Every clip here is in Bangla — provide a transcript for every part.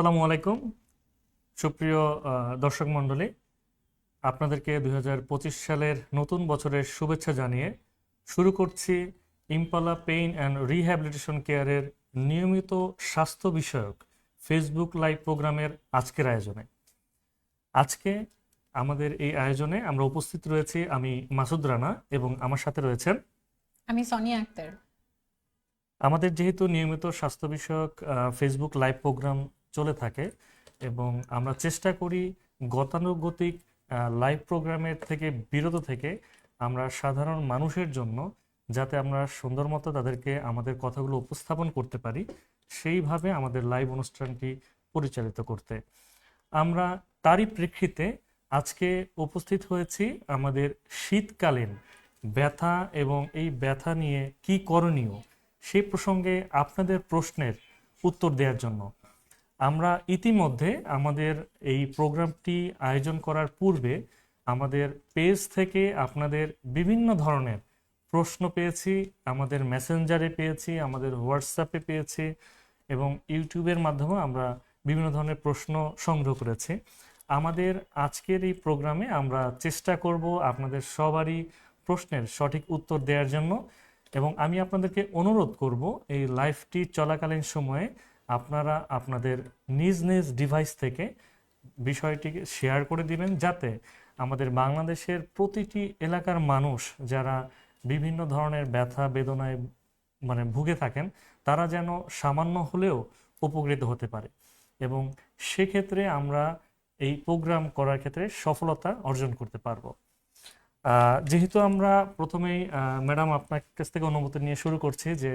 আসসালামু আলাইকুম। সুপ্রিয় দর্শক মণ্ডলী আপনাদেরকে দুই হাজার পঁচিশ সালের নতুন বছরের শুভেচ্ছা জানিয়ে শুরু করছি ইম্পালা পেইন অ্যান্ড রিহ্যাবিলিটেশন কেয়ারের নিয়মিত স্বাস্থ্য বিষয়ক ফেসবুক লাইভ প্রোগ্রামের আজকের আয়োজনে। আজকে আমাদের এই আয়োজনে আমরা উপস্থিত রয়েছি আমি মাসুদ রানা এবং আমার সাথে রয়েছেন আমি সোনিয়া আক্তার। আমাদের যেহেতু নিয়মিত স্বাস্থ্য বিষয়ক ফেসবুক লাইভ প্রোগ্রাম চলে থাকে এবং আমরা চেষ্টা করি গতানুগতিক লাইভ প্রোগ্রামের থেকে বিরত থেকে আমরা সাধারণ মানুষের জন্য যাতে আমরা সুন্দর মতো তাদেরকে আমাদের কথাগুলো উপস্থাপন করতে পারি, সেইভাবে আমাদের লাইভ অনুষ্ঠানটি পরিচালিত করতে। আমরা তারই প্রেক্ষিতে আজকে উপস্থিত হয়েছি আমাদের শীতকালীন ব্যথা এবং এই ব্যথা নিয়ে কি করণীয় সেই প্রসঙ্গে আপনাদের প্রশ্নের উত্তর দেওয়ার জন্য। আমরা ইতিমধ্যে আমাদের এই প্রোগ্রামটি আয়োজন করার পূর্বে আমাদের পেজ থেকে আপনাদের বিভিন্ন ধরনের প্রশ্ন পেয়েছি, আমাদের মেসেঞ্জারে পেয়েছি, আমাদের হোয়াটসঅ্যাপে পেয়েছি এবং ইউটিউবের মাধ্যমে আমরা বিভিন্ন ধরনের প্রশ্ন সংগ্রহ করেছি। আমাদের আজকের এই প্রোগ্রামে আমরা চেষ্টা করব আপনাদের সবারই প্রশ্নের সঠিক উত্তর দেওয়ার জন্য এবং আমি আপনাদেরকে অনুরোধ করব এই লাইভটি চলাকালীন সময়ে আপনারা আপনাদের নিজ নিজ ডিভাইস থেকে বিষয়টিকে শেয়ার করে দিবেন যাতে আমাদের বাংলাদেশের প্রতিটি এলাকার মানুষ যারা বিভিন্ন ধরনের ব্যথা বেদনায় মানে ভুগে থাকেন, তারা যেন সামান্য হলেও উপকৃত হতে পারে। এবং সেক্ষেত্রে আমরা এই প্রোগ্রাম করার ক্ষেত্রে সফলতা অর্জন করতে পারব। যেহেতু আমরা প্রথমেই ম্যাডাম আপনার কাছ থেকে অনুমতি নিয়ে শুরু করছি যে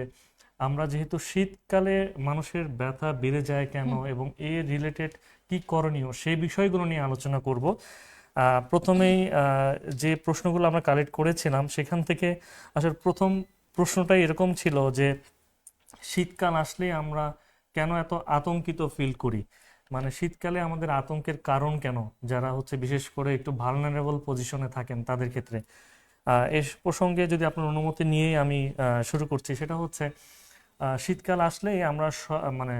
আমরা যেহেতু শীতকালে মানুষের ব্যথা বেড়ে যায় কেন এবং এর রিলেটেড কি করণীয় সেই বিষয়গুলো নিয়ে আলোচনা করব। প্রথমেই যে প্রশ্নগুলো আমরা কালেক্ট করেছিলাম সেখান থেকে আসলে প্রথম প্রশ্নটাই এরকম ছিল যে শীতকাল আসলে আমরা কেন এত আতঙ্কিত ফিল করি? মানে শীতকালে আমাদের আতঙ্কের কারণ কেন? যারা হচ্ছে বিশেষ করে একটু ভালনারেবল পজিশনে থাকেন তাদের ক্ষেত্রে। এ প্রসঙ্গে যদি আপনার অনুমতি নিয়েই আমি শুরু করছি সেটা হচ্ছে শীতকাল আসলেই আমরা স- মানে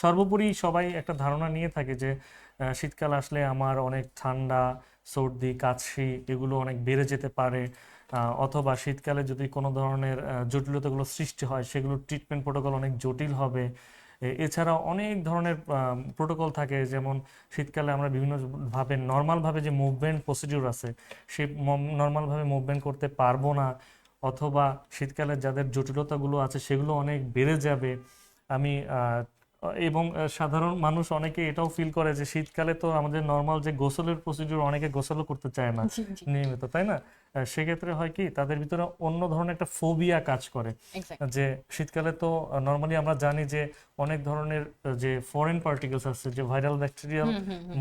সর্বোপরি সবাই একটা ধারণা নিয়ে থাকে যে শীতকাল আসলে আমার অনেক ঠান্ডা, সর্দি, কাশি এগুলো অনেক বেড়ে যেতে পারে। অথবা শীতকালে যদি কোনো ধরনের জটিলতাগুলো সৃষ্টি হয় সেগুলোর ট্রিটমেন্ট প্রোটোকল অনেক জটিল হবে। এছাড়া অনেক ধরনের প্রোটোকল থাকে যেমন শীতকালে আমরা বিভিন্নভাবে নর্মালভাবে যে মুভমেন্ট প্রসিডিউর আছে সেই নর্মাল ভাবে মুভমেন্ট করতে পারব না। অথবা শীতকালে যাদের জটিলতাগুলো আছে সেগুলো অনেক বেড়ে যাবে। আমি এবং সাধারণ মানুষ অনেকে এটাও ফিল করে যে শীতকালে তো আমাদের নর্মাল যে গোসলের প্রসিডিউর অনেকে গোসলও করতে চায় না নিয়মিত তাই না? সেক্ষেত্রে হয় কি তাদের ভিতরে অন্য ধরনের একটা ফোবিয়া কাজ করে। যে শীতকালে তো নর্মালি আমরা জানি যে অনেক ধরনের যে ফরেন পার্টিকেলস আছে যে ভাইরাল ব্যাকটেরিয়াল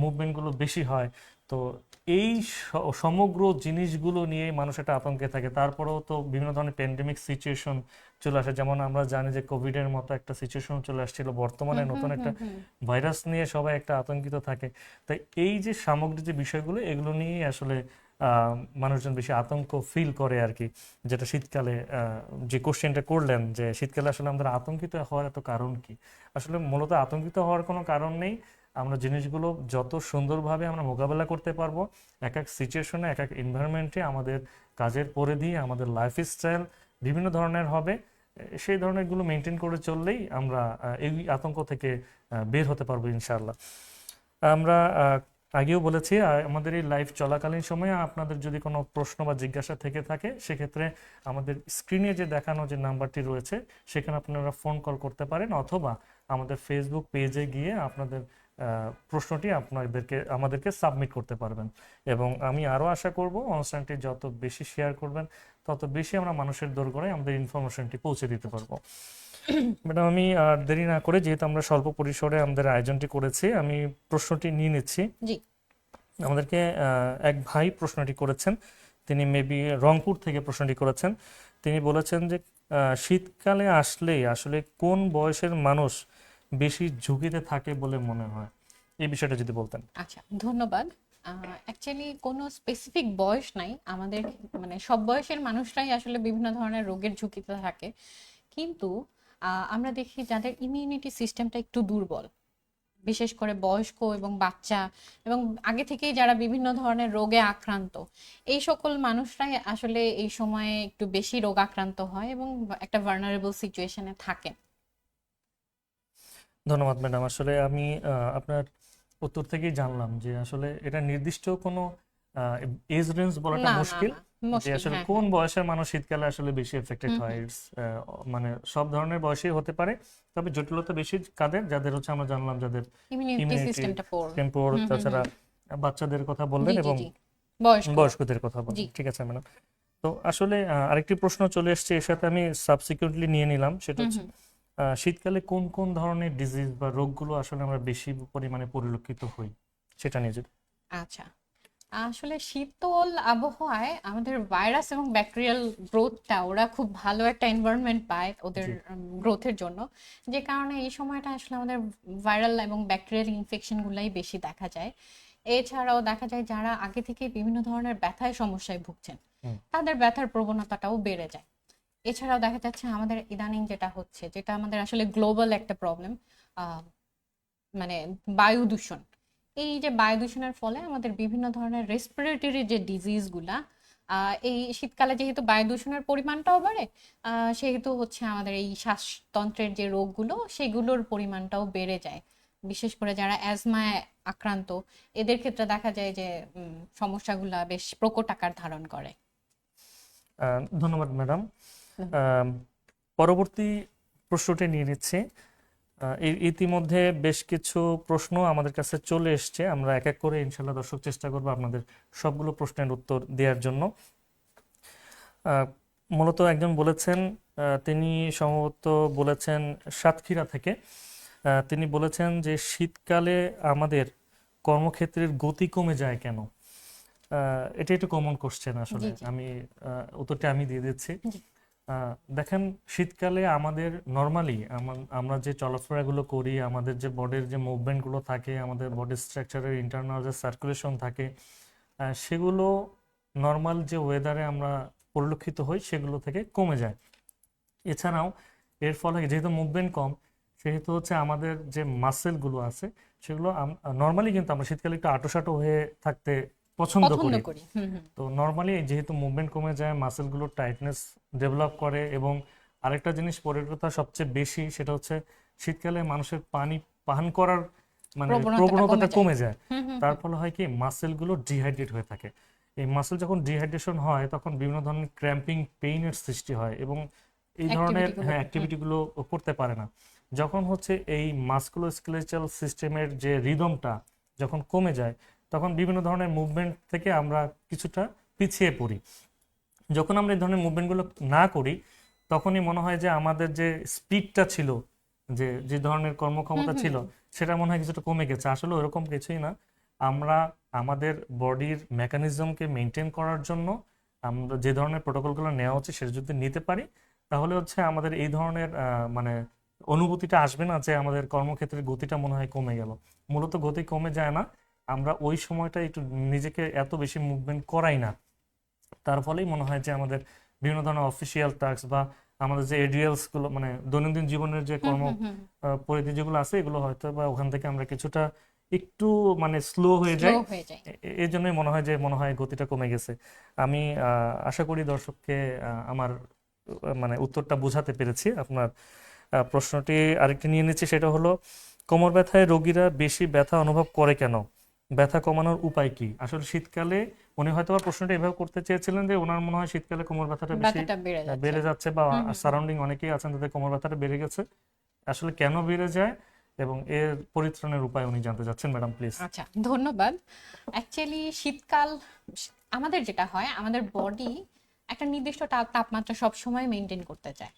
মুভমেন্টগুলো বেশি হয় তো এই সমগ্র জিনিসগুলো নিয়ে মানুষ একটা আতঙ্কে থাকে। তারপরেও তো বিভিন্ন ধরনের প্যান্ডেমিক সিচুয়েশন চলে আসে। যেমন আমরা জানি যে কোভিডের মতো একটা সিচুয়েশন চলে আসছিল। বর্তমানে নতুন একটা ভাইরাস নিয়ে সবাই একটা আতঙ্কিত থাকে। তাই এই যে সামগ্রিক যে বিষয়গুলো এগুলো নিয়েই আসলে মানুষজন বেশি আতঙ্ক ফিল করে আর কি যেটা শীতকালে যে কোশ্চেনটা করলেন যে শীতকালে আসলে আমাদের আতঙ্কিত হওয়ার এত কারণ কি? আসলে মূলত আতঙ্কিত হওয়ার কোনো কারণ নেই। আমরা জিনিসগুলো যত সুন্দরভাবে আমরা মোকাবেলা করতে পারব, এক এক সিচুয়েশনে এক এক এনভায়রনমেন্টে আমাদের কাজের পরিধি, আমাদের লাইফস্টাইল বিভিন্ন ধরনের হবে। সেই ধরনেরগুলো মেনটেন করে চললেই আমরা এই আতঙ্ক থেকে বের হতে পারব ইনশাল্লাহ আমরা আগেও বলেছি আমাদের এই লাইভ চলাকালীন সময়ে আপনাদের যদি কোনো প্রশ্ন বা জিজ্ঞাসা থেকে থাকে, সেক্ষেত্রে আমাদের স্ক্রিনে যে দেখানো যে নাম্বারটি রয়েছে, সেখানে আপনারা ফোন কল করতে পারেন, অথবা আমাদের ফেসবুক পেজে গিয়ে আপনাদের প্রশ্নটি আপনাদেরকে আমাদেরকে সাবমিট করতে পারবেন। এবং আমি আরও আশা করব অনুষ্ঠানটি যত বেশি শেয়ার করবেন তত বেশি আমরা মানুষের দোরগোড়ায় আমাদের ইনফরমেশনটি পৌঁছে দিতে পারব। ম্যাডাম আমি আর দেরি না করে যেহেতু আমরা স্বল্প পরিসরে আমাদের আয়োজনটি করেছি আমি প্রশ্নটি নিয়ে নিচ্ছি। আমাদেরকে এক ভাই প্রশ্নটি করেছেন। তিনি মেবি রংপুর থেকে প্রশ্নটি করেছেন। তিনি বলেছেন যে শীতকালে আসলেই আসলে কোন বয়সের মানুষ বেশি ঝুঁকিতে থাকে বলে মনে হয়। এই বিষয়টা যদি বলতেন। আচ্ছা ধন্যবাদ। অ্যাকচুয়ালি কোনো স্পেসিফিক বয়স নাই। আমাদের মানে সব বয়সের মানুষরাই আসলে বিভিন্ন ধরনের রোগের ঝুঁকিতে থাকে। কিন্তু আমরা দেখি যাদের ইমিউনিটি সিস্টেমটা একটু দুর্বল। বিশেষ করে বয়স্ক এবং বাচ্চা এবং আগে থেকেই যারা বিভিন্ন ধরনের রোগে আক্রান্ত, এই সকল মানুষরাই আসলে এই সময়ে একটু বেশি রোগ আক্রান্ত হয় এবং একটা ভার্নারেবল সিচুয়েশনে থাকে ধন্যবাদ ম্যাডাম। আসলে আমি আপনার উত্তর থেকেই জানলাম যে আসলে এটা নির্দিষ্ট কোনো এজ রেঞ্জ বলাটা মুশকিল যে আসলে হ্যাঁ। কোন বয়সের মানুষ শীতকালে আসলে বেশি এফেক্টেড হয় মানে সব ধরনের বয়সেই হতে পারে। তবে জটিলতা বেশি কাদের? যাদের হচ্ছে আমরা জানলাম যাদের ইমিউনিটি সিস্টেমটা পোর তাছাড়া বাচ্চাদের কথা বললেন এবং বয়স্কদের কথা বললেন। ঠিক আছে ম্যাডাম। তো আসলে আরেকটি প্রশ্ন চলে এসেছে এর সাথে আমি সাবসিকুয়েন্টলি নিয়ে নিলাম সেটা হচ্ছে শীতকালে কোন কোন ধরনের ডিজিজ বা রোগগুলো আসলে আমরা বেশি পরিমাণে পরিলক্ষিত হই? সেটা নিয়ে যদি। আচ্ছা। আসলে শীতল আবহাওয়ায় আমাদের ভাইরাস এবং ব্যাকটেরিয়াল গ্রোথটা ওরা খুব ভালো একটা এনভায়রনমেন্ট পায় ওদের গ্রোথের জন্য। যে কারণে এই সময়টা আসলে আমাদের ভাইরাল এবং ব্যাকটেরিয়াল ইনফেকশন গুলাই বেশি দেখা যায়। এছাড়াও দেখা যায় যারা আগে থেকে বিভিন্ন ধরনের ব্যথায় সমস্যায় ভুগছেন তাদের ব্যথার প্রবণতাটাও বেড়ে যায়। এছাড়াও দেখা যাচ্ছে আমাদের ইদানিং যেটা হচ্ছে, যেটা আমাদের আসলে গ্লোবাল একটা প্রবলেম মানে বায়ু দূষণ। এই যে বায়ু দূষণের ফলে আমাদের বিভিন্ন ধরনের রেসপিরেটরি যে ডিজিজগুলা এই শীতকালে যেহেতু বায়ু দূষণের পরিমাণটাও বাড়ে সেহেতু হচ্ছে আমাদের এই শ্বাসতন্ত্রের যে রোগগুলো, সেগুলোর পরিমাণটাও বেড়ে যায়। বিশেষ করে যারা অ্যাজমায় আক্রান্ত, এদের ক্ষেত্রে দেখা যায় যে সমস্যাগুলা বেশ প্রকট আকার ধারণ করে। ধন্যবাদ ম্যাডাম। পরবর্তী প্রশ্নটি নিয়ে নিচ্ছি। ইতিমধ্যে বেশ কিছু প্রশ্ন আমাদের কাছে চলে এসছে। আমরা এক এক করে ইনশাল্লাহ দর্শক চেষ্টা করব আপনাদের সবগুলো প্রশ্নের উত্তর দেওয়ার জন্য। মূলত একজন বলেছেন তিনি সম্ভবত বলেছেন সাতক্ষীরা থেকে। আহ, তিনি বলেছেন যে শীতকালে আমাদের কর্মক্ষেত্রের গতি কমে যায় কেন? আহ, এটা একটু কমন কোশ্চেন আসলে। আমি আহ, উত্তরটা আমি দিয়ে দিচ্ছি। দেখেন শীতকালে আমাদের নর্মালি আমরা যে চলাফেরাগুলো করি আমাদের যে বডির যে মুভমেন্টগুলো থাকে আমাদের বডি স্ট্রাকচারের ইন্টারনাল যে সার্কুলেশন থাকে সেগুলো নর্মাল যে ওয়েদারে আমরা পরিলক্ষিত হই সেগুলো থেকে কমে যায়। এছাড়াও এর ফলে যেহেতু মুভমেন্ট কম সেহেতু হচ্ছে আমাদের যে মাসেলগুলো আছে সেগুলো নর্মালি কিন্তু আমরা শীতকালে একটু আঁটোসাঁটো হয়ে থাকতে পছন্দ করি। তো নর্মালি যেহেতু মুভমেন্ট কমে যায় মাসেলগুলো টাইটনেস ডেভেলপ করে এবং আরেকটা জিনিস পরের কথা সবচেয়ে বেশি সেটা হচ্ছে শীতকালে মানুষের পানি পান করার মানে প্রবণতাটা কমে যায়। তার ফলে হয় কি মাসেলগুলো ডিহাইড্রেট হয়ে থাকে। এই মাসেল যখন ডিহাইড্রেশন হয় তখন বিভিন্ন ধরনের ক্র্যাম্পিং পেইনের সৃষ্টি হয় এবং এই ধরনের Activity গুলো, হ্যাঁ। অ্যাক্টিভিটিগুলো করতে পারে না। যখন হচ্ছে এই মাস্কুলোস্কেলেটাল সিস্টেমের যে রিদমটা যখন কমে যায় তখন বিভিন্ন ধরনের মুভমেন্ট থেকে আমরা কিছুটা পিছিয়ে পড়ি। যখন আমরা এই ধরনের মুভমেন্টগুলো না করি তখনই মনে হয় যে আমাদের যে স্পিডটা ছিল যে যে ধরনের কর্মক্ষমতা ছিল সেটা মনে হয় কিছুটা কমে গেছে। আসলে ওরকম কিছুই না। আমরা আমাদের বডির মেকানিজমকে মেনটেন করার জন্য আমরা যে ধরনের প্রোটোকলগুলো নেওয়া হচ্ছে সেটা যদি নিতে পারি তাহলে হচ্ছে আমাদের এই ধরনের মানে অনুভূতিটা আসবে না যে আমাদের কর্মক্ষেত্রের গতিটা মনে হয় কমে গেল। মূলত গতি কমে যায় না। আমরা ওই সময়টা একটু নিজেকে এত বেশি মুভমেন্ট করাই না। তার ফলেই মনে হয় যে আমাদের বিভিন্ন ধরনের অফিসিয়াল টাস্ক বা আমাদের যে এডিএলসগুলো মানে দৈনন্দিন জীবনের যে কর্ম পরিধি যেগুলো আছে এগুলো হয়তো বা ওখান থেকে আমরা কিছুটা একটু মানে স্লো হয়ে যায় এই জন্যই মনে হয় যে মনে হয় গতিটা কমে গেছে। আমি আহ, আশা করি দর্শককে আমার মানে উত্তরটা বোঝাতে পেরেছি আপনার প্রশ্নটি আরেকটি নিয়ে নিচ্ছি সেটা হলো কোমর ব্যথায় রোগীরা বেশি ব্যথা অনুভব করে কেন? ব্যথা কমানোর উপায় কি? আসলে শীতকালে উনি হয়তো প্রশ্নটা এভাবে করতে চেয়েছিলেন যে ওনার মনে হয় শীতকালে কোমর ব্যথাটা বেশি বেড়ে যাচ্ছে। বা। সারাউন্ডিং অনেকেই আছেন তাদের কোমর ব্যথাটা বেড়ে গেছে। আসলে কেন বেড়ে যায় এবং এর পরিত্রাণের উপায় উনি জানতে চাচ্ছেন ম্যাডাম প্লিজ। আচ্ছা ধন্যবাদ। অ্যাকচুয়ালি শীতকাল আমাদের যেটা হয় আমাদের বডি একটা নির্দিষ্ট তাপমাত্রা সব সময় মেনটেন করতে চায়।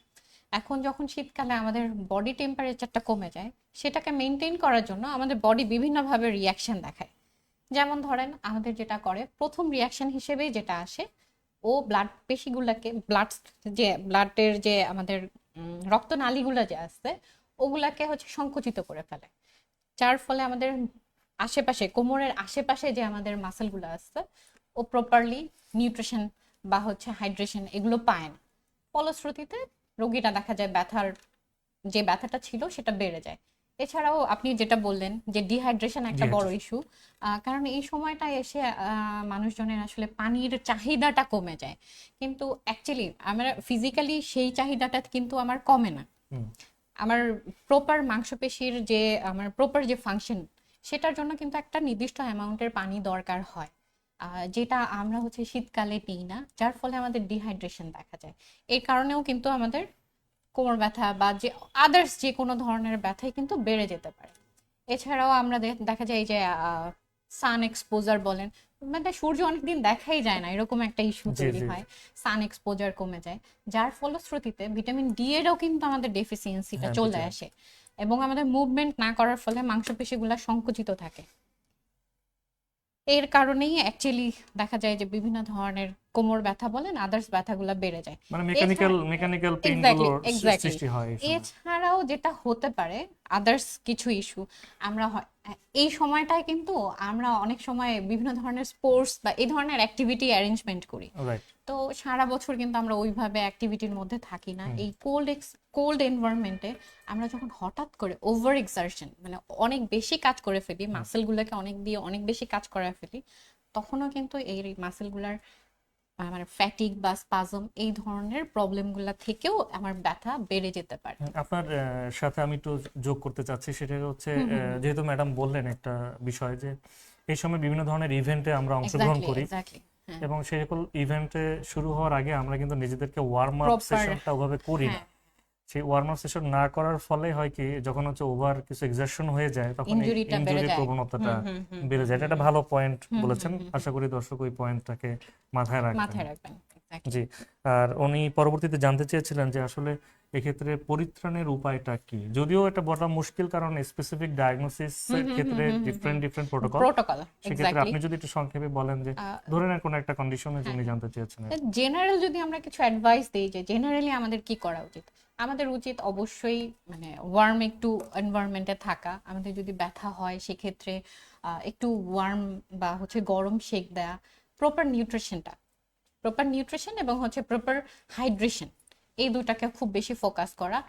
এখন যখন শীতকালে আমাদের বডি টেম্পারেচারটা কমে যায় সেটাকে মেনটেন করার জন্য আমাদের বডি বিভিন্নভাবে রিয়াকশন দেখায়। যেমন ধরেন আমাদের যেটা করে, প্রথম রিয়াকশন হিসেবে যেটা আসে, ও ব্লাড পেশিগুলোকে ব্লাড যে ব্লাডের যে আমাদের রক্তনালীগুলো যে আছে ওগুলাকে হচ্ছে সংকুচিত করে ফেলে। যার ফলে আমাদের আশেপাশে, কোমরের আশেপাশে যে আমাদের মাসেলগুলো আছে ও প্রপারলি নিউট্রিশন বা হচ্ছে হাইড্রেশন এগুলো পায় না। ফলশ্রুতিতে রোগীটা দেখা যায় ব্যথার, যে ব্যথাটা ছিল সেটা বেড়ে যায়। এছাড়াও আপনি যেটা বললেন যে ডিহাইড্রেশন একটা বড়. ইস্যু কারণ এই সময়টা এসে মানুষজনের আসলে পানির চাহিদাটা কমে যায়। কিন্তু অ্যাকচুয়ালি আমরা ফিজিক্যালি সেই চাহিদাটা কিন্তু আমার কমে না। আমার প্রপার মাংসপেশির যে আমার প্রপার যে ফাংশন সেটার জন্য কিন্তু একটা নির্দিষ্ট অ্যামাউন্টের পানি দরকার হয়। যেটা আমরা হচ্ছে শীতকালে নিই না যার ফলে আমাদের ডিহাইড্রেশন দেখা যায়। এই কারণেও কিন্তু আমাদের কোমর ব্যথা বা যে আদার্স যে কোনো ধরনের ব্যথাই কিন্তু বেড়ে যেতে পারে। এছাড়াও আমরা দেখা যায় যে সান এক্সপোজার বলেন মানে সূর্য অনেকদিন দেখাই যায় না এরকম একটা ইস্যু তৈরি হয় সান এক্সপোজার কমে যায় যার ফলশ্রুতিতে ভিটামিন ডি এরও কিন্তু আমাদের ডেফিসিয়েন্সিটা হ্যাঁ, চলে আসে এবং আমাদের মুভমেন্ট না করার ফলে মাংসপেশিগুলো সংকুচিত থাকে। এর কারণেই অ্যাকচুয়ালি দেখা যায় যে বিভিন্ন ধরনের কোমর ব্যথা বলেন আদার্স ব্যথাগুলো বেড়ে যায়। মানে মেকানিক্যাল মেকানিক্যাল সৃষ্টি হয়। এছাড়াও যেটা হতে পারে আদার্স কিছু ইস্যু আমরা হয়- এই সময়টায় কিন্তু আমরা অনেক সময় বিভিন্ন ধরনের স্পোর্টস বা এই ধরনের অ্যাক্টিভিটি অ্যারেঞ্জমেন্ট করি। তো সারা বছর কিন্তু আমরা ওইভাবে অ্যাক্টিভিটির মধ্যে থাকি না। এই কোল্ড এক্স কোল্ড এনভায়রনমেন্টে আমরা যখন হঠাৎ করে ওভার এক্সারশন মানে অনেক বেশি কাজ করে ফেলি মাসেলগুলোকে অনেক দিয়ে অনেক বেশি কাজ করে ফেলি তখনও কিন্তু এই মাসেলগুলার মানে ফ্যাটিক বা স্পাজম এই ধরনের প্রবলেমগুলো থেকেও আমার ব্যথা বেড়ে যেতে পারে। আপনার আহ, সাথে আমি একটু যোগ করতে চাচ্ছি সেটা হচ্ছে যেহেতু ম্যাডাম বললেন একটা বিষয় যে এই সময় বিভিন্ন ধরনের ইভেন্টে আমরা অংশগ্রহণ করি হ্যাঁ। এবং সেই সকল ইভেন্টে শুরু হওয়ার আগে আমরা কিন্তু নিজেদেরকে ওয়ার্ম আপ সেশনটা ওভাবে করি না। হ্যাঁ। সেই ওয়ার্ম আপ সেশন না করার ফলে হয় কি যখন হচ্ছে ওভার কিছু এক্সারশন হয়ে যায় তখন ইনজুরির প্রবণতাটা বেড়ে যায়। এটা একটা ভালো পয়েন্ট বলেছেন। আশা করি দর্শক ওই পয়েন্টটাকে মাথায় রাখবেন. জি আর উনি পরবর্তীতে জানতে চেয়েছিলেন যে আসলে এক্ষেত্রে পরিত্রাণের উপায়টা কি? যদিও এটা বলা মুশকিল কারণ স্পেসিফিক ডায়াগনোসিস এর ক্ষেত্রে ডিফারেন্ট ডিফারেন্ট প্রোটোকল প্রোটোকল সেক্ষেত্রে আপনি যদি একটু সংক্ষেপে বলেন যে ধরে নেন কোনো একটা কন্ডিশনে উনি জানতে চেয়েছেন জেনারেল যদি আমরা কিছু অ্যাডভাইস দিই যে জেনারেলি আমাদের কি করা উচিত? আমাদের উচিত অবশ্যই মানে ওয়ার্ম একটু এনভায়রনমেন্টে থাকা। আমাদের যদি ব্যথা হয় সেক্ষেত্রে একটু ওয়ার্ম বা হচ্ছে গরম শেক দেয়া। প্রপার নিউট্রিশনটা প্রপার নিউট্রিশন এবং হচ্ছে প্রপার হাইড্রেশন এই দুটাকে খুব বেশি ফোকাস করা।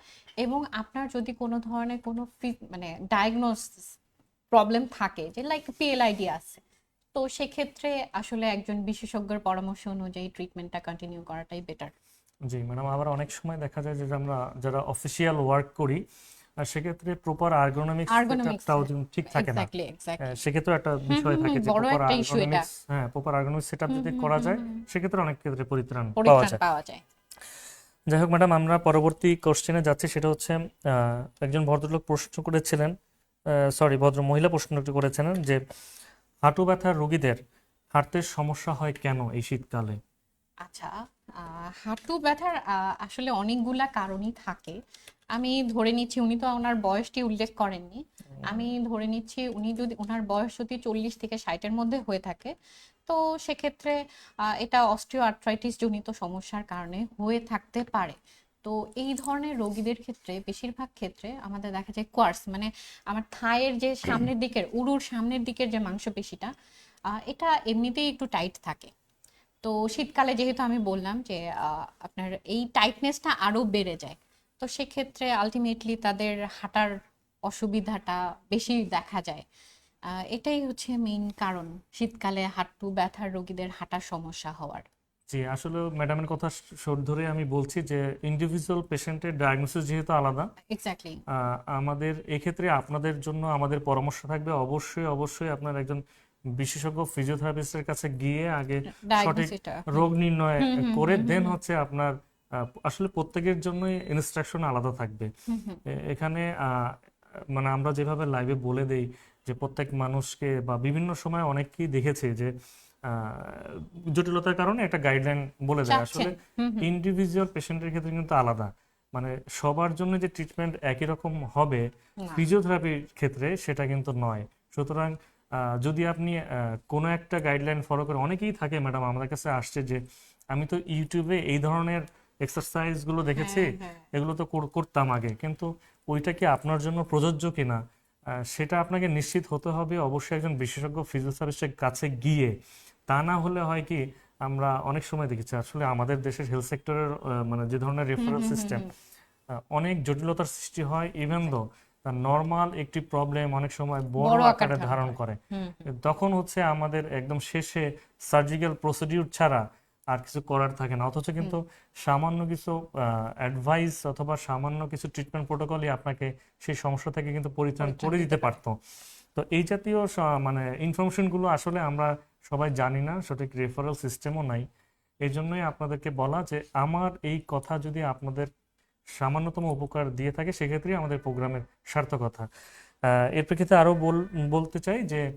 এবং আপনার যদি কোনো ধরনের কোনো মানে ডায়াগনোসিস প্রবলেম থাকে, যে লাইক পিএলআইডি আছে, তো সেক্ষেত্রে আসলে একজন বিশেষজ্ঞের পরামর্শ অনুযায়ী ট্রিটমেন্টটা কন্টিনিউ করাটাই বেটার জি, ম্যাডাম, আবার অনেক সময় দেখা যায় যে আমরা যারা অফিসিয়াল ওয়ার্ক করি আর সেক্ষেত্রে প্রপার আর্গোনমিক্স সেটআপটাও ঠিক থাকে না। আহ, সেক্ষেত্রে একটা বিষয় থাকে যে প্রপার। আর্গোনমিক্স হ্যাঁ প্রপার আর্গোনমিক্স সেটআপ যদি করা যায় সেক্ষেত্রে অনেক ক্ষেত্রে পরিত্রাণ পাওয়া যায়। যাই হোক ম্যাডাম আমরা পরবর্তী কোশ্চেনে যাচ্ছি। সেটা হচ্ছে একজন ভদ্রলোক প্রশ্ন করেছিলেন সরি ভদ্র মহিলা প্রশ্নটি করেছিলেন যে হাঁটু ব্যথার রোগীদের হাঁটতে সমস্যা হয় কেন এই শীতকালে? আচ্ছা হাঁটু ব্যথার আসলে অনেকগুলা কারণই থাকে। আমি ধরে নিচ্ছি উনি তো ওনার বয়সটি উল্লেখ করেননি। আমি ধরে নিচ্ছি উনি যদি ওনার বয়স যদি চল্লিশ থেকে ষাটের মধ্যে হয়ে থাকে তো সেক্ষেত্রে এটা অস্ট্রিও আর্থ্রাইটিস জনিত সমস্যার কারণে হয়ে থাকতে পারে। তো এই ধরনের রোগীদের ক্ষেত্রে বেশিরভাগ ক্ষেত্রে আমাদের দেখা যায় কোয়ার্স মানে আমার থায়ের যে সামনের দিকের উরুর সামনের দিকের যে মাংসপেশিটা এটা এমনিতেই একটু টাইট থাকে। তো শীতকালে যেহেতু আমি বললাম যে আপনার এই টাইটনেসটা আরও বেড়ে যায় তো সেক্ষেত্রে আলটিমেটলি তাদের হাঁটার অসুবিধাটা বেশি দেখা যায়। এটাই হচ্ছে মেইন কারণ শীতকালে হাঁটু ব্যথার রোগীদের হাঁটার সমস্যা হওয়ার। জি আসলে ম্যাডামের কথা সুর ধরে আমি বলছি যে ইন্ডিভিজুয়াল পেশেন্টের ডায়াগনোসিস যেহেতু আলাদা এক্স্যাক্টলি আমাদের এক্ষেত্রে আপনাদের জন্য আমাদের পরামর্শ থাকবে। অবশ্যই অবশ্যই আপনার একজন বিশেষজ্ঞ ফিজিওথেরাপিস্টের কাছে গিয়ে আগে সঠিক রোগ নির্ণয় করে দেন হচ্ছে আপনার আসলে প্রত্যেকের জন্যই ইনস্ট্রাকশন আলাদা থাকবে। এখানে মানে আমরা যেভাবে লাইভে বলে দেই যে প্রত্যেক মানুষকে বা বিভিন্ন সময় অনেককেই দেখেছি যে আহ, জটিলতার কারণে একটা গাইডলাইন বলে দেয়। আসলে ইন্ডিভিজুয়াল পেশেন্টের ক্ষেত্রে কিন্তু আলাদা। মানে সবার জন্য যে ট্রিটমেন্ট একই রকম হবে ফিজিওথেরাপির ক্ষেত্রে সেটা কিন্তু নয়। সুতরাং যদি আপনি কোনো একটা গাইডলাইন ফলো করে অনেকেই থাকে ম্যাডাম আমাদের কাছে আসছে যে আমি তো ইউটিউবে এই ধরনের এক্সারসাইজগুলো দেখেছি হ্যাঁ, এগুলো তো কর- করতাম আগে কিন্তু ওইটা কি আপনার জন্য প্রযোজ্য কিনা? সেটা আপনাকে নিশ্চিত হতে হবে অবশ্যই একজন বিশেষজ্ঞ ফিজিওথেরাপিস্টের কাছে গিয়ে। তা না হলে হয় কি আমরা অনেক সময় দেখেছি আসলে আমাদের দেশের হেলথ সেক্টরের মানে যে ধরনের রেফারেল সিস্টেম অনেক জটিলতার সৃষ্টি হয় ইভেন দো তার নর্মাল একটি প্রবলেম অনেক সময় বড় আকারে ধারণ করে। তখন হচ্ছে আমাদের একদম শেষে সার্জিক্যাল প্রসিডিউর ছাড়া আর কিছু করার থাকে না। অথচ কিন্তু সামান্য কিছু অ্যাডভাইস অথবা সামান্য কিছু ট্রিটমেন্ট প্রোটোকলই আপনাকে সেই সমস্যা থেকে কিন্তু পরিত্রাণ করে দিতে পারতো। তো এই জাতীয় মানে ইনফরমেশনগুলো আসলে আমরা সবাই জানি না সঠিক রেফারেল সিস্টেমও নাই। এই জন্যই আপনাদেরকে বলা যে আমার এই কথা যদি আপনাদের সামান্যতম উপকার দিয়ে থাকে, সেক্ষেত্রেই আমাদের প্রোগ্রামের সার্থকতা। এর প্রেক্ষিতে আরও বল- বলতে চাই যে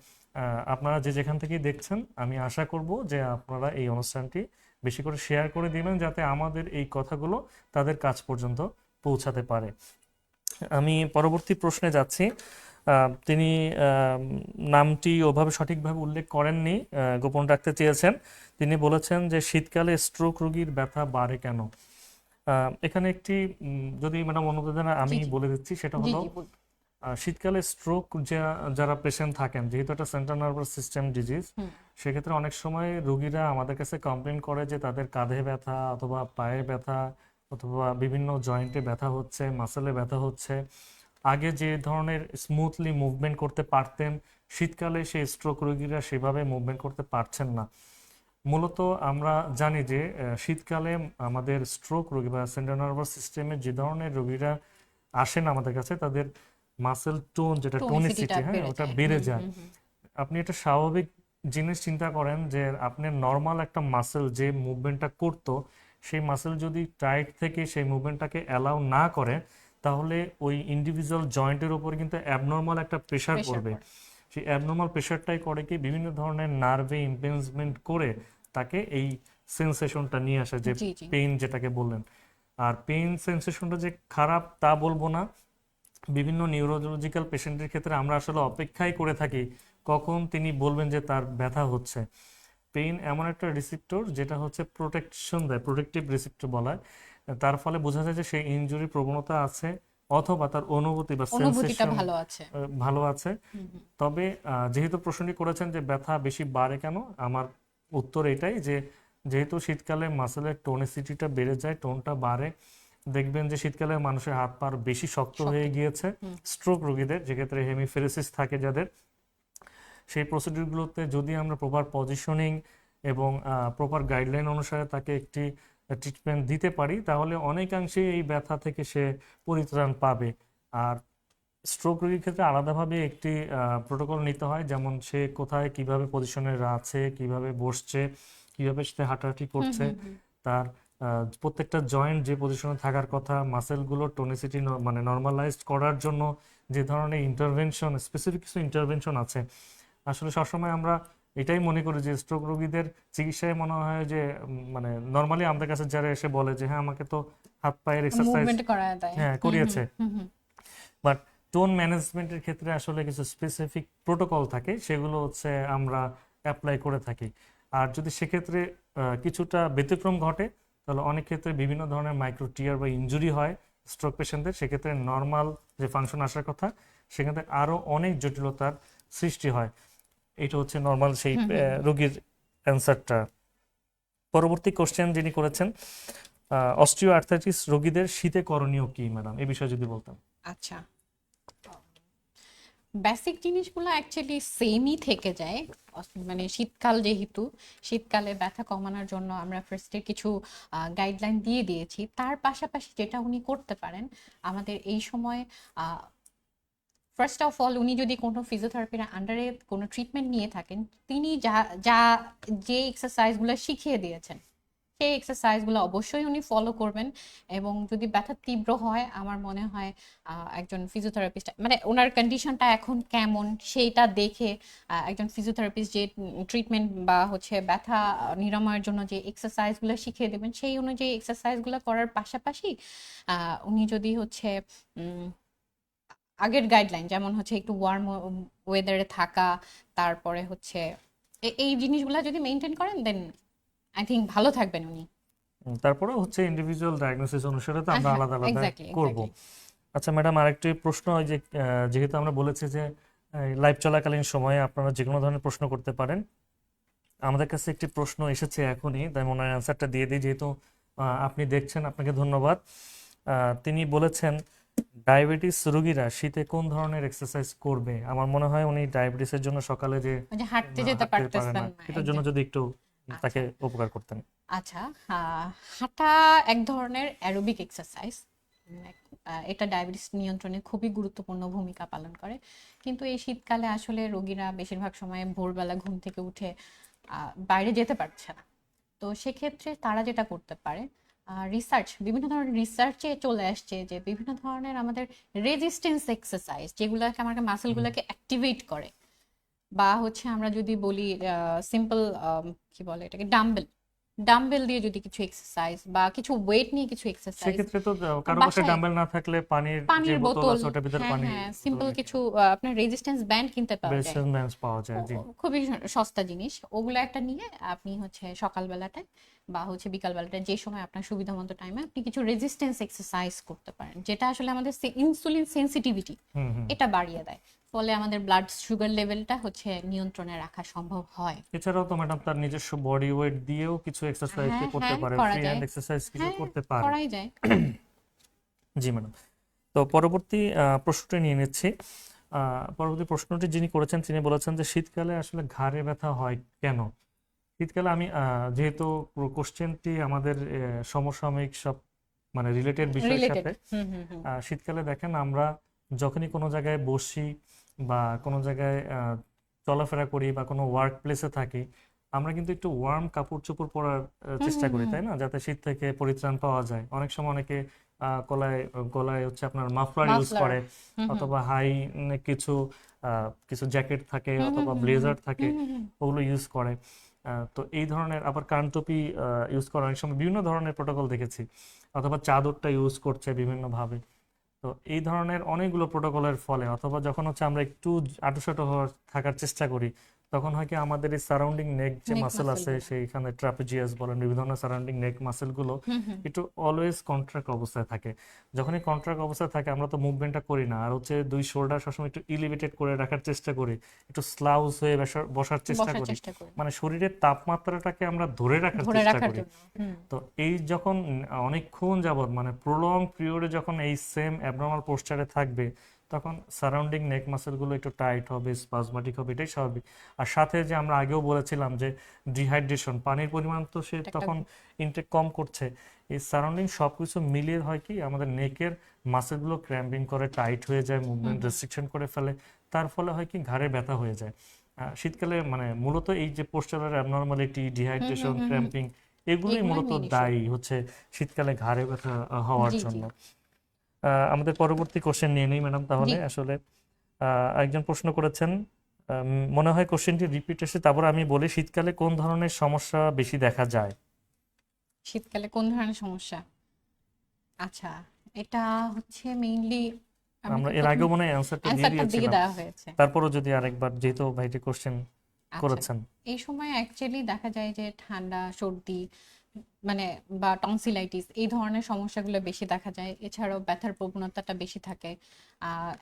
আপনারা যে যেখান থেকেই দেখছেন, আমি আশা করব যে আপনারা এই অনুষ্ঠানটি বেশি করে শেয়ার করে দিবেন যাতে আমাদের এই কথাগুলো তাদের কাজ পর্যন্ত পৌঁছাতে পারে। আমি পরবর্তী প্রশ্নে যাচ্ছি। তিনি নামটি ওভাবে সঠিকভাবে উল্লেখ করেননি গোপন রাখতে চেয়েছেন। তিনি বলেছেন যে, শীতকালে স্ট্রোক রোগীর ব্যথা বাড়ে কেন? এখানে একটি যদি ম্যাডাম অনুমতি দেন আমি। বলে দিচ্ছি সেটা হলো শীতকালে স্ট্রোক যারা পেশেন্ট থাকেন যেহেতু একটা সেন্ট্রাল নার্ভাস সিস্টেম ডিজিজ সেক্ষেত্রে অনেক সময় রোগীরা আমাদের কাছে কমপ্লেন করে যে তাদের কাঁধে ব্যথা অথবা পায়ে ব্যথা অথবা বিভিন্ন জয়েন্টে ব্যথা হচ্ছে মাসেলে ব্যথা হচ্ছে। আগে যে ধরনের স্মুথলি মুভমেন্ট করতে পারতেন শীতকালে সেই স্ট্রোক রোগীরা সেভাবে মুভমেন্ট করতে পারছেন না। মূলত আমরা জানি যে শীতকালে আমাদের স্ট্রোক রোগী বা সেন্ট্রাল নার্ভাস সিস্টেমে যে ধরনের রোগীরা আসেন আমাদের কাছে তাদের মাসেল টোন যেটা টোনিসিটি হ্যাঁ ওটা। বেড়ে যায়। আপনি একটা স্বাভাবিক জিনিস চিন্তা করেন যে আপনি নর্মাল একটা মাসেল যে মুভমেন্টটা করতো সেই মাসেল যদি টাইট থেকে সেই মুভমেন্টটাকে অ্যালাউ না করে তাহলে ওই ইন্ডিভিজুয়াল জয়েন্টের উপর কিন্তু অ্যাবনর্মাল একটা প্রেশার পড়বে পড়ে। সেই অ্যাবনর্মাল প্রেশারটাই করে কি বিভিন্ন ধরনের নার্ভে ইমপেঞ্জমেন্ট করে তাকে এই সেন্সেশনটা নিয়ে আসে যে পেইন যেটাকে বললেন। আর পেইন সেন্সেশনটা যে খারাপ তা বলব না। বিভিন্ন নিউরোলজিক্যাল পেশেন্টের ক্ষেত্রে আমরা আসলে অপেক্ষাই করে থাকি কখন তিনি বলবেন যে তার ব্যথা হচ্ছে। পেইন এমন একটা রিসিপ্টর যেটা হচ্ছে প্রোটেকশন দেয় প্রোটেকটিভ রিসিপ্টর বলা হয়। তার ফলে বোঝা যায় যে সেই ইনজুরি প্রবণতা আছে। অথবা তার অনুভূতি বা সেন্সেশন ভালো আছে ভালো আছে। তবে যেহেতু প্রশ্নটি করেছেন যে ব্যথা বেশি বাড়ে কেন আমার উত্তর এটাই যে যেহেতু শীতকালে মাসেলের টোনিসিটিটা বেড়ে যায় টোনটা বাড়ে দেখবেন যে শীতকালে মানুষের হাত পা বেশি শক্ত। হয়ে গিয়েছে। স্ট্রোক রোগীদের যেক্ষেত্রে হেমিফেরেসিস থাকে যাদের সেই প্রসিডিউরগুলোতে যদি আমরা প্রপার পজিশনিং এবং প্রপার গাইডলাইন অনুসারে তাকে একটি ট্রিটমেন্ট দিতে পারি তাহলে অনেকাংশে এই ব্যথা থেকে সে পরিত্রাণ পাবে আর স্ট্রোক রোগীর ক্ষেত্রে আলাদাভাবে একটি প্রোটোকল নিতে হয় যেমন সে কোথায় কীভাবে পজিশনে আছে কীভাবে বসছে কীভাবে সে হাঁটাহাঁটি করছে। তার প্রত্যেকটা জয়েন্ট যে পজিশনে থাকার কথা মাসেলগুলোর টোনিসিটি মানে নর্মালাইজড করার জন্য যে ধরনের ইন্টারভেনশন স্পেসিফিক কিছু ইন্টারভেনশন আছে আসলে সবসময় আমরা এটাই মনে করি যে স্ট্রোক রোগীদের চিকিৎসায় মনে হয় যে মানে নর্মালি আমাদের কাছে যারা এসে বলে যে হ্যাঁ আমাকে তো হাত পায়ের এক্সারসাইজ হ্যাঁ, করিয়েছে। বাট টোন ম্যানেজমেন্টের ক্ষেত্রে আসলে কিছু স্পেসিফিক প্রোটোকল থাকে সেগুলো হচ্ছে আমরা অ্যাপ্লাই করে থাকি। আর যদি সেক্ষেত্রে কিছুটা ব্যতিক্রম ঘটে তাহলে অনেক ক্ষেত্রে বিভিন্ন ধরনের মাইক্রো টিয়ার বা ইনজুরি হয় স্ট্রোক পেশেন্টদের সেক্ষেত্রে নর্মাল যে ফাংশন আসার কথা সেক্ষেত্রে আরও অনেক জটিলতার সৃষ্টি হয়। এটা হচ্ছে নর্মাল সেই রোগীর অ্যান্সারটা পরবর্তী কোশ্চেন যিনি করেছেন অস্ট্রিও আর্থাইটিস রোগীদের শীতে করণীয় কি ম্যাডাম এই বিষয়ে যদি বলতাম। আচ্ছা। বেসিক জিনিসগুলো অ্যাকচুয়ালি সেমই থেকে যায়। মানে শীতকাল যেহেতু শীতকালে ব্যথা কমানোর জন্য আমরা ফার্স্টে কিছু গাইডলাইন দিয়ে দিয়েছি। তার পাশাপাশি যেটা উনি করতে পারেন আমাদের এই সময় ফার্স্ট অফ অল উনি যদি কোনো ফিজিওথেরাপির আন্ডারে কোনো ট্রিটমেন্ট নিয়ে থাকেন, তিনি যা যা, যে এক্সারসাইজগুলো শিখিয়ে দিয়েছেন, সেই এক্সারসাইজগুলো অবশ্যই উনি ফলো করবেন এবং যদি ব্যথা তীব্র হয়, আমার মনে হয় একজন ফিজিওথেরাপিস্ট মানে ওনার কন্ডিশনটা এখন কেমন সেইটা দেখে একজন ফিজিওথেরাপিস্ট যে ট্রিটমেন্ট বা হচ্ছে ব্যথা নিরাময়ের জন্য যে এক্সারসাইজগুলো শিখিয়ে দেবেন, সেই অনুযায়ী এক্সারসাইজগুলো করার পাশাপাশি উনি যদি হচ্ছে আগের গাইডলাইন যেমন হচ্ছে একটু ওয়ার্ম ওয়েদারে থাকা তারপরে হচ্ছে এই জিনিসগুলো যদি মেনটেন করেন দেন আই থিঙ্ক ভালো থাকবেন উনি। তারপরে হচ্ছে ইন্ডিভিজুয়াল ডায়াগনোসিস অনুসারে তো আমরা হ্যাঁ, আলাদা আলাদা করব। আচ্ছা ম্যাডাম আরেকটি প্রশ্ন ওই যে যেহেতু আমরা বলেছি যে লাইভ চলাকালীন সময়ে আপনারা যে কোনো ধরনের প্রশ্ন করতে পারেন আমাদের কাছে একটি প্রশ্ন এসেছে এখনই তাই মনে হয় অ্যান্সারটা দিয়ে দিই যেহেতু আপনি দেখছেন আপনাকে ধন্যবাদ। তিনি বলেছেন ডায়াবেটিস রোগীরা শীতে কোন ধরনের এক্সারসাইজ করবে? আমার মনে হয় উনি ডায়াবেটিসের জন্য সকালে যে হাঁটতে যেতে হাঁটতে পারে পারতেছেন না। এটার জন্য যদি একটু তাকে উপকার করতেন। আচ্ছা হাঁটা এক ধরনের অ্যারোবিক এক্সারসাইজ এটা ডায়াবেটিস নিয়ন্ত্রণে খুবই গুরুত্বপূর্ণ ভূমিকা পালন করে। কিন্তু এই শীতকালে আসলে রোগীরা বেশিরভাগ সময় ভোরবেলা ঘুম থেকে উঠে আহ, বাইরে যেতে পারছে না। তো সেক্ষেত্রে তারা যেটা করতে পারে রিসার্চ বিভিন্ন ধরনের রিসার্চে চলে আসছে যে বিভিন্ন ধরনের আমাদের রেজিস্ট্যান্স এক্সারসাইজ যেগুলোকে আমাদের মাসেলগুলোকে অ্যাক্টিভেট করে। বা হচ্ছে আমরা যদি বলি সিম্পল কি বলে এটাকে ডাম্বেল ডাম্বেল দিয়ে যদি কিছু এক্সারসাইজ বা কিছু ওয়েট নিয়ে কিছু এক্সারসাইজ সেক্ষেত্রে তো কারও কাছে ডাম্বেল না থাকলে পানির পানির বোতল ওটার ভিতরে হ্যাঁ পানি হ্যাঁ সিম্পল কিছু আহ, আপনার রেজিস্ট্যান্স ব্যান্ড কিনতে পাওয়া যায়। রেজিস্ট্যান্স পাওয়া যায় জি। খুবই সস্তা জিনিস। ওগুলো একটা নিয়ে আপনি হচ্ছে সকালবেলাটায় বা হচ্ছে বিকালবেলাটায় যে সময় আপনার সুবিধা মতো টাইমে আপনি কিছু রেজিস্ট্যান্স এক্সারসাইজ করতে পারেন যেটা আসলে আমাদের ইনসুলিন সেন্সিটিভিটি এটা বাড়িয়ে দেয়। ফলে আমাদের ব্লাড সুগার লেভেলটা হচ্ছে নিয়ন্ত্রণে রাখা সম্ভব হয়। এছাড়াও তো ম্যাডাম তার নিজস্ব বডি ওয়েট দিয়েও কিছু এক্সারসাইজ হ্যাঁ, করতে হ্যাঁ, পারে ফ্রি হ্যান্ড এক্সারসাইজ কিছু হ্যাঁ, করতে পারে। করাই যায়। জি ম্যাডাম তো পরবর্তী প্রশ্নটি নিয়ে নিচ্ছি। পরবর্তী প্রশ্নটি যিনি করেছেন তিনি বলেছেন যে শীতকালে আসলে ঘাড়ে ব্যথা হয় কেন? শীতকালে আমি যেহেতু কোশ্চেনটি আমাদের সমসাময়িক সব মানে রিলেটেড বিষয়ের সাথে শীতকালে দেখেন আমরা যখনই কোনো জায়গায় বসি বা কোনো জায়গায় চলাফেরা করি বা কোনো ওয়ার্ক প্লেসে থাকি আমরা কিন্তু একটু ওয়ার্ম কাপড় চোপড় পরার চেষ্টা করি তাই না? যাতে শীত থেকে পরিত্রাণ পাওয়া যায়। অনেক সময় অনেকে গলায় গলায় হচ্ছে আপনার মাফলার ইউজ করে অথবা হাই কিছু কিছু জ্যাকেট থাকে অথবা ব্লেজার থাকে। ওগুলো ইউজ করে। তো এই ধরনের আবার কান কানটুপি ইউজ করা অনেক সময় বিভিন্ন ধরনের প্রোটোকল দেখেছি অথবা চাদরটা ইউজ করছে বিভিন্নভাবে। তো এই ধরনের অনেকগুলো প্রোটোকলের ফলে অথবা যখন হচ্ছে আমরা একটু আঁটুসাঁটু হওয়ার থাকার চেষ্টা করি তখন হয় কি আমাদের এই সারাউন্ডিং নেক যে মাসেল আছে সেইখানে ট্রাপিজিয়াস বলেন বিভিন্ন ধরনের সারাউন্ডিং নেক মাসেলগুলো একটু অলওয়েজ কন্ট্রাক্ট অবস্থায় থাকে। যখনই কন্ট্রাক্ট অবস্থায় থাকে আমরা তো মুভমেন্টটা করি না। আর হচ্ছে দুই শোল্ডার সবসময় একটু ইলিভেটেড করে রাখার চেষ্টা করি একটু স্লাউজ হয়ে বসার বসার চেষ্টা করি। মানে শরীরের তাপমাত্রাটাকে আমরা ধরে রাখার চেষ্টা করি। তো এই যখন অনেকক্ষণ যাবত মানে প্রলং পিরিয়ডে যখন এই সেম অ্যাবনর্মাল পোস্টারে থাকবে তখন সারাউন্ডিং নেক মাসেলগুলো একটু টাইট হবে স্পাজমাটিক হবে এটাই স্বাভাবিক। আর সাথে যে আমরা আগেও বলেছিলাম যে ডিহাইড্রেশন পানির পরিমাণ তো সে তখন ইনটেক কম করছে। এই সারাউন্ডিং সবকিছু মিলিয়ে হয় কি আমাদের নেকের মাসেলগুলো ক্র্যাম্পিং করে টাইট হয়ে যায় মুভমেন্ট রেস্ট্রিকশন করে ফেলে। তার ফলে হয় কি ঘাড়ে ব্যথা হয়ে যায়। শীতকালে মানে মূলত এই যে পোস্টারের অ্যাবনর্মালিটি ডিহাইড্রেশন ক্র্যাম্পিং এগুলোই মূলত দায়ী হচ্ছে শীতকালে ঘাড়ে ব্যথা হওয়ার। জন্য। আমাদের পরবর্তী কোশ্চেন নিয়ে নেই ম্যাডাম তাহলে আসলে একজন প্রশ্ন করেছেন মনে হয় কোশ্চেনটি রিপিট এসে তারপর আমি বলি শীতকালে কোন ধরনের সমস্যা বেশি দেখা যায়? শীতকালে কোন ধরনের সমস্যা? আচ্ছা এটা হচ্ছে মেইনলি আমরা এর আগেও মনে হয় অ্যান্সারটা দিয়ে অ্যান্সারটা দিয়ে দিয়েছিলাম। তারপরও যদি আরেকবার যেহেতু ভাইটি কোশ্চেন আচ্ছা করেছেন। এই সময় অ্যাকচুয়ালি দেখা যায় যে ঠান্ডা সর্দি মানে বা টনসিলাইটিস এই ধরনের সমস্যাগুলো বেশি দেখা যায়। এছাড়াও ব্যথার প্রবণতাটা বেশি থাকে।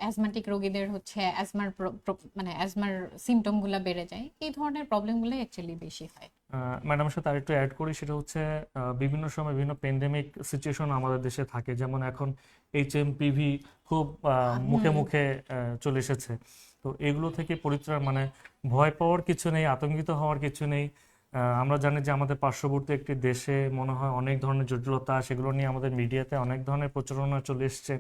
অ্যাজমাটিক রোগীদের হচ্ছে অ্যাজমার মানে অ্যাজমার সিমটমগুলো বেড়ে যায়। এই ধরনের প্রবলেমগুলো অ্যাকচুয়ালি বেশি হয়। ম্যাডামের সাথে আরেকটু অ্যাড করি সেটা হচ্ছে বিভিন্ন সময় বিভিন্ন প্যান্ডেমিক সিচুয়েশন আমাদের দেশে থাকে। যেমন এখন এইচ এম পিভি খুব মুখে মুখে চলে এসেছে। তো এগুলো থেকে পরিত্রাণ মানে ভয় পাওয়ার কিছু নেই আতঙ্কিত হওয়ার কিছু নেই। আমরা জানি যে আমাদের পার্শ্ববর্তী একটি দেশে মনে হয় অনেক ধরনের জটিলতা সেগুলো নিয়ে আমাদের মিডিয়াতে অনেক ধরনের প্রচারণা চলে এসছে।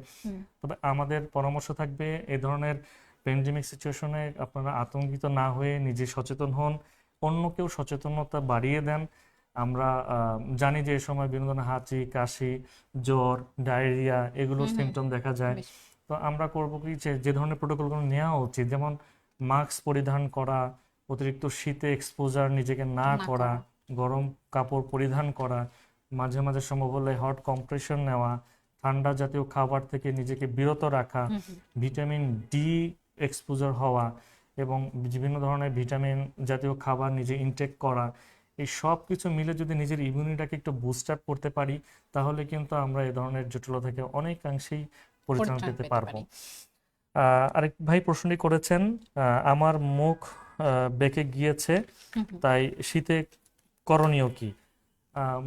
তবে আমাদের পরামর্শ থাকবে এ ধরনের প্যান্ডেমিক সিচুয়েশনে আপনারা আতঙ্কিত না হয়ে নিজে সচেতন হন অন্যকেও সচেতনতা বাড়িয়ে দেন। আমরা জানি যে এই সময় ধরনের হাঁচি কাশি জ্বর ডায়রিয়া এগুলো। সিমটম দেখা যায়। তো আমরা করব কি যে যে ধরনের প্রোটোকলগুলো নেওয়া উচিত যেমন মাস্ক পরিধান করা অতিরিক্ত শীতে এক্সপোজার নিজেকে না করা। গরম কাপড় পরিধান করা মাঝে মাঝে সম্ভব হলে হট কম্প্রেশন নেওয়া ঠান্ডা জাতীয় খাবার থেকে নিজেকে বিরত রাখা। ভিটামিন ডি এক্সপোজার হওয়া এবং বিভিন্ন ধরনের ভিটামিন জাতীয় খাবার নিজে ইনটেক করা এই সব কিছু মিলে যদি নিজের ইমিউনিটাকে একটু বুস্ট আপ করতে পারি তাহলে কিন্তু আমরা এই ধরনের জটিলতা থেকে অনেকাংশেই পরিত্রাণ পেতে পারব আরেক ভাই প্রশ্নটি করেছেন আমার মুখ বেঁকে গিয়েছে। তাই শীতে করণীয় কি?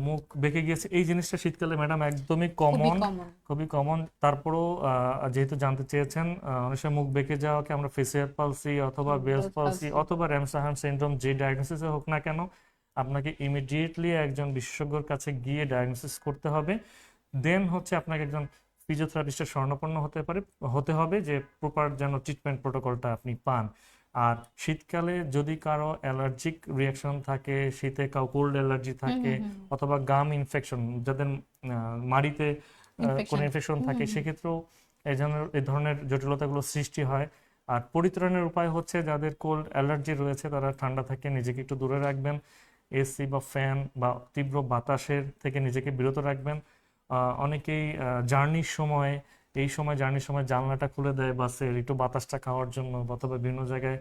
মুখ বেঁকে গিয়েছে এই জিনিসটা শীতকালে ম্যাডাম একদমই কমন খুবই কমন তারপরেও যেহেতু জানতে চেয়েছেন সময় মুখ বেঁকে যাওয়াকে আমরা ফেসিয়াল পালসি অথবা বেলস পালসি অথবা র্যামসাহান সিনড্রোম যে ডায়াগনোসিস হোক না কেন আপনাকে ইমিডিয়েটলি একজন বিশেষজ্ঞর কাছে গিয়ে ডায়াগনোসিস করতে হবে। দেন হচ্ছে আপনাকে একজন ফিজিওথেরাপিস্টের স্বর্ণপন্ন হতে পারে হতে হবে যে প্রপার যেন ট্রিটমেন্ট প্রোটোকলটা আপনি পান। আর শীতকালে যদি কারও অ্যালার্জিক রিয়াকশন থাকে শীতে কাউ কোল্ড অ্যালার্জি থাকে অথবা গাম ইনফেকশন যাদের মাড়িতে কোনো ইনফেকশন থাকে। সেক্ষেত্রেও এই ধরনের এই ধরনের জটিলতাগুলো সৃষ্টি হয়। আর পরিত্রাণের উপায় হচ্ছে যাদের কোল্ড অ্যালার্জি রয়েছে তারা ঠান্ডা থেকে নিজেকে একটু দূরে রাখবেন। এসি বা ফ্যান বা তীব্র বাতাসের থেকে নিজেকে বিরত রাখবেন। অনেকেই জার্নির সময় এই সময় জার্নির সময় জানলাটা খুলে দেয় বাসের একটু বাতাসটা খাওয়ার জন্য অথবা বিভিন্ন জায়গায়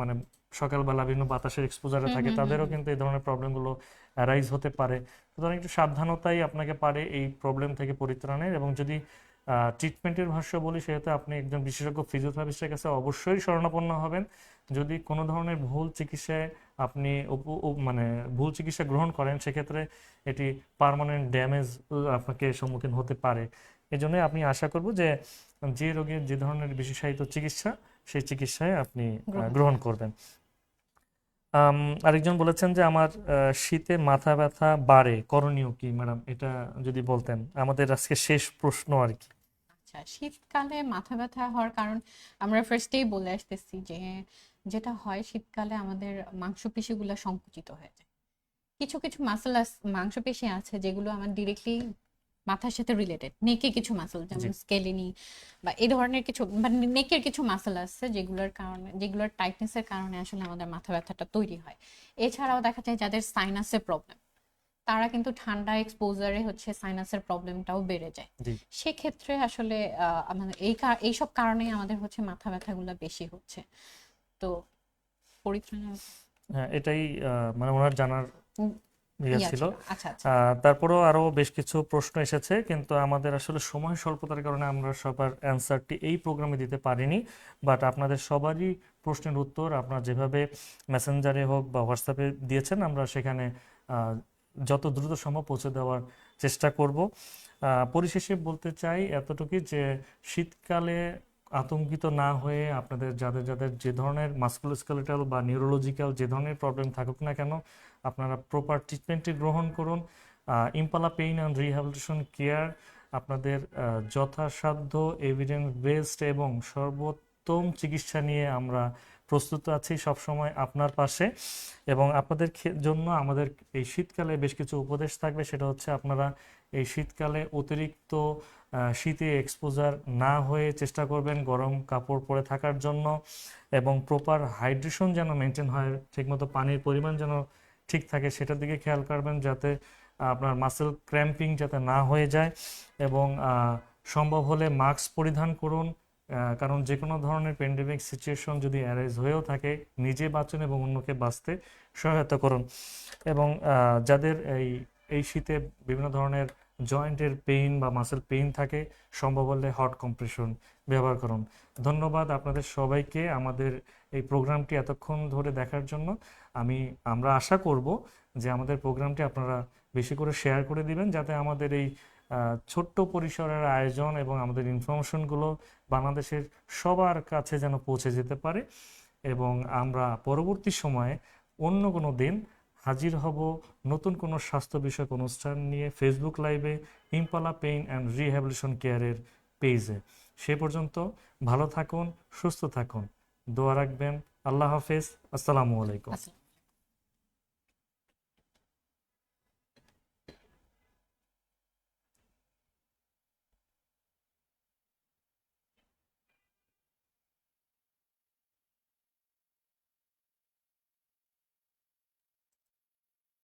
মানে সকালবেলা বিভিন্ন বাতাসের এক্সপোজারে থাকে তাদেরও কিন্তু এই ধরনের প্রবলেমগুলো অ্যারাইজ হতে পারে। সুতরাং একটু সাবধানতাই আপনাকে পারে এই প্রবলেম থেকে পরিত্রাণের এবং যদি ট্রিটমেন্টের ভাষ্য বলি সেহেতু আপনি একজন বিশেষজ্ঞ ফিজিওথেরাপিস্টের কাছে অবশ্যই শরণাপন্ন হবেন। যদি কোনো ধরনের ভুল চিকিৎসায় আপনি মানে ভুল চিকিৎসা গ্রহণ করেন সেক্ষেত্রে এটি পার্মানেন্ট ড্যামেজ আপনাকে সম্মুখীন হতে পারে। এজন্য আপনি আশা করব যে যে রোগের যে ধরনের বিশেষায়িত চিকিৎসা সেই চিকিৎসায় আপনি গ্রহণ করবেন। আম, আরেকজন বলেছেন যে আমার শীতে মাথা ব্যথা বাড়ে করণীয় কি ম্যাডাম? এটা যদি বলতেন আমাদের আজকে শেষ প্রশ্ন আর কি। আচ্ছা শীতকালে মাথা ব্যথা হওয়ার কারণ আমরা ফার্স্টেই বলে আসতেছি যে যেটা হয় শীতকালে আমাদের মাংসপেশিগুলো সংকুচিত হয়ে যায়। কিছু কিছু মাসেল মাংসপেশি আছে যেগুলো আমার ডিরেক্টলি মাথার সাথে রিলেটেড নেকে কিছু মাসেল যেমন স্কেলিনি বা এই ধরনের কিছু বা নেকের কিছু মাসেল আছে যেগুলোর কারণে যেগুলোর টাইটনেসের কারণে আসলে আমাদের মাথা ব্যথাটা তৈরি হয়। এছাড়াও দেখা যায় যাদের সাইনাসের প্রবলেম তারা কিন্তু ঠান্ডা এক্সপোজারে হচ্ছে সাইনাসের প্রবলেমটাও বেড়ে যায়। সেক্ষেত্রে আসলে আমাদের এই এইসব কারণেই আমাদের হচ্ছে মাথা ব্যথাগুলো বেশি হচ্ছে। তো পরিত্রাণের হ্যাঁ এটাই মানে ওনার জানার ইয়ে ছিল। আচ্ছা আচ্ছা। তারপরেও আরও বেশ কিছু প্রশ্ন এসেছে কিন্তু আমাদের আসলে সময় স্বল্পতার কারণে আমরা সবার অ্যান্সারটি এই প্রোগ্রামে দিতে পারিনি। বাট আপনাদের সবারই প্রশ্নের উত্তর আপনারা যেভাবে মেসেঞ্জারে হোক বা হোয়াটসঅ্যাপে দিয়েছেন আমরা সেখানে যত দ্রুত সম্ভব পৌঁছে দেওয়ার চেষ্টা করব। পরিশেষে বলতে চাই এতটুকুই যে শীতকালে আতঙ্কিত না হয়ে আপনাদের যাদের যাদের যে ধরনের মাস্কুলোস্কেলেটাল বা নিউরোলজিক্যাল যে ধরনের প্রবলেম থাকুক না কেন, আপনারা প্রপার ট্রিটমেন্টটি গ্রহণ করুন। Impala pain and rehabilitation care আপনাদের যথাসাধ্য এভিডেন্স বেসড এবং সর্বোত্তম চিকিৎসা নিয়ে আমরা প্রস্তুত আছি সবসময় আপনার পাশে। এবং আপনাদের জন্য আমাদের এই শীতকালে বেশ কিছু উপদেশ থাকবে। সেটা হচ্ছে আপনারা এই শীতকালে অতিরিক্ত শীতে এক্সপোজার না হয়ে চেষ্টা করবেন গরম কাপড় পরে থাকার জন্য এবং প্রপার হাইড্রেশন যেন মেনটেন হয়, ঠিকমতো পানির পরিমাণ যেন ঠিক থাকে সেটার দিকে খেয়াল করবেন যাতে আপনার মাসেল ক্র্যাম্পিং যাতে না হয়ে যায় এবং সম্ভব হলে মাস্ক পরিধান করুন কারণ যে কোনো ধরনের প্যান্ডেমিক সিচুয়েশন যদি অ্যারাইজ হয়েও থাকে, নিজে বাঁচুন এবং অন্যকে বাঁচতে সহায়তা করুন। এবং যাদের এই এই শীতে বিভিন্ন ধরনের জয়েন্টের পেইন বা মাসেল পেইন থাকে সম্ভব হলে হট কম্প্রেশন ব্যবহার করুন। ধন্যবাদ আপনাদের সবাইকে আমাদের এই প্রোগ্রামটি এতক্ষণ ধরে দেখার জন্য। আমি, আমরা আশা করব যে আমাদের প্রোগ্রামটি আপনারা বেশি করে শেয়ার করে দিবেন, যাতে আমাদের এই ছোট্ট পরিসরের আয়োজন এবং আমাদের ইনফরমেশনগুলো বাংলাদেশের সবার কাছে যেন পৌঁছে যেতে পারে। এবং আমরা পরবর্তী সময়ে অন্য কোনো দিন হাজির হব নতুন কোনো স্বাস্থ্য বিষয়ক অনুষ্ঠান নিয়ে ফেসবুক লাইভে ইম্পালা পেইন অ্যান্ড রিহ্যাবিলিশন কেয়ারের পেজে সে পর্যন্ত ভালো থাকুন, সুস্থ থাকুন। দোয়া রাখবেন। আল্লাহ হাফেজ। আসসালামু আলাইকুম।